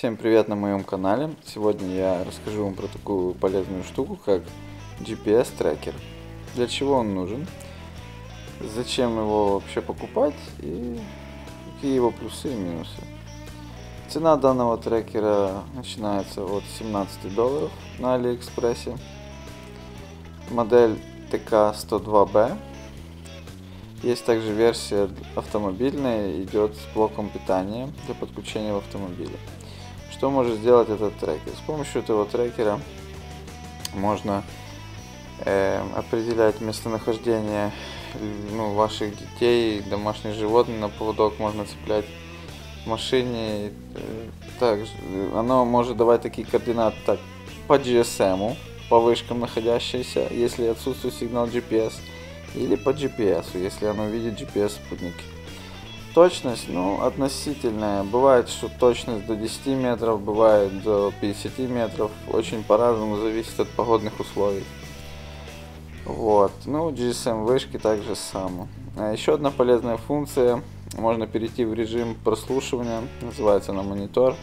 Всем привет на моем канале. Сегодня я расскажу вам про такую полезную штуку, как GPS трекер. Для чего он нужен, зачем его вообще покупать и какие его плюсы и минусы. Цена данного трекера начинается от 17 долларов на Алиэкспрессе. Модель ТК-102B. Есть также версия автомобильная, идет с блоком питания для подключения в автомобиле. Что может сделать этот трекер? С помощью этого трекера можно э, определять местонахождение ну, ваших детей, домашних животных на поводок можно цеплять в машине. Также оно может давать такие координаты так, по GSM, по вышкам находящиеся, если отсутствует сигнал GPS, или по GPS, если оно видит GPS-спутники. Точность, ну, относительная. Бывает, что точность до 10 метров, бывает до 50 метров. Очень по-разному зависит от погодных условий. Вот. Ну, GSM вышки также само. А еще одна полезная функция. Можно перейти в режим прослушивания. Называется на монитор.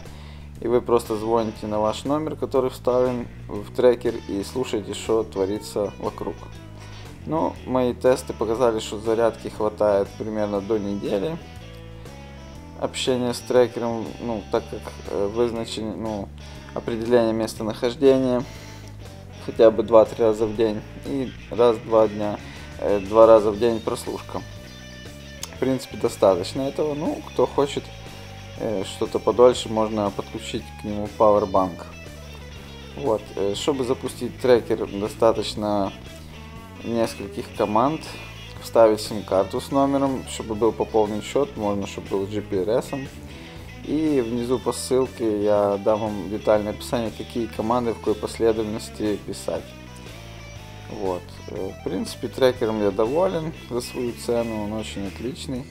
И вы просто звоните на ваш номер, который вставлен в трекер, и слушаете, что творится вокруг. Ну, мои тесты показали, что зарядки хватает примерно до недели общение с трекером, ну, так как э, вызначение, ну, определение местонахождения хотя бы 2-3 раза в день и раз-два дня, э, два раза в день прослушка. В принципе, достаточно этого. Ну, кто хочет э, что-то подольше, можно подключить к нему Powerbank. Вот, чтобы запустить трекер, достаточно нескольких команд вставить сим-карту с номером, чтобы был пополнен счет, можно, чтобы был GPRS. И внизу по ссылке я дам вам детальное описание, какие команды, в какой последовательности писать. Вот. Э, в принципе, трекером я доволен за свою цену, он очень отличный.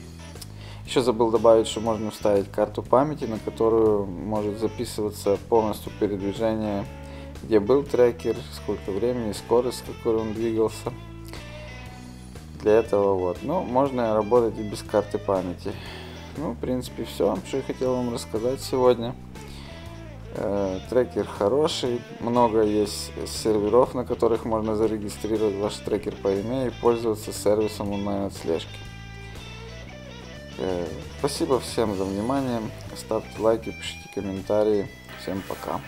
Еще забыл добавить, что можно вставить карту памяти, на которую может записываться полностью передвижение, где был трекер, сколько времени, скорость, с которой он двигался для этого вот. Ну, можно работать и без карты памяти. Ну, в принципе, все, что я хотел вам рассказать сегодня. Э, трекер хороший, много есть серверов, на которых можно зарегистрировать ваш трекер по имени и пользоваться сервисом онлайн-отслежки. Э, спасибо всем за внимание, ставьте лайки, пишите комментарии. Всем пока.